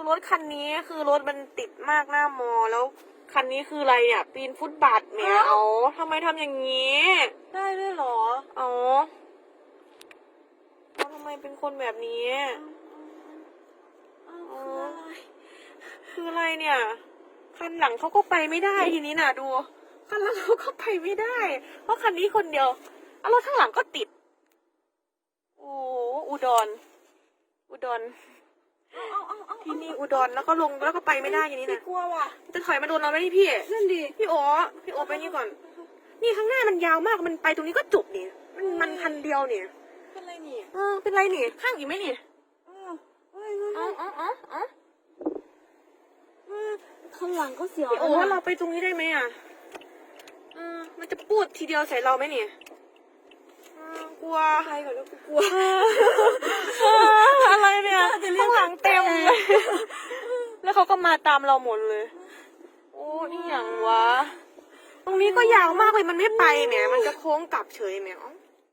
คือรถคันนี้คือรถมันติดมากหน้ามอแล้วคันนี้คืออะไรเนี่ย ปีนฟุตบาทแหมเอาทำไมทำอย่างนี้ ได้ด้วยเหรอเอาเอาทำไมเป็นคนแบบนี้อ้าวคืออะไรคืออะไรเนี่ย คันหลังเขาก็ไปไม่ได้ทีนี้น่ะดู คันหลังเขาก็ไปไม่ได้ เพราะคันนี้คนเดียวเอารถข้างหลังก็ติด โอ้อุดร อุดรเอาเอาเอาที่นี่อุดรแล้วก็ลงแล้วก็ไปไม่ได้ทีนี้พี่นะกลัวว่ะจะถอยมาโดนเราไหมนี่พี่นั่นดิพี่โอพี่โอไปนี่ก่อน นี่ข้างหน้ามันยาวมากมันไปตรงนี้ก็จบนี่มันมันคันเดียวนี่เป็นไรนี่เออเป็นไรนี่ข้างอีกไหมนี่เออเฮ้ยเฮ้ยอ๋อเฮ้ยอ๋ออ๋ออ๋อเออข้างหลังก็เสียวพี่โอนะว่าเราไปตรงนี้ได้ไหมอะเออมันจะพูดทีเดียวใส่เราไหมนี่เออกลัวใครก่อนแล้วกูกลัว เอออะไรเนี่ยข้างหลังเต็มเลย แล้ว เขาก็มาตามเราหมดเลย โอ้นี่อย่างวะ ตรงนี้ก็ยาวมากเลยมันไม่ไปแหมมันจะโค้งกลับเฉยแหมเอ้า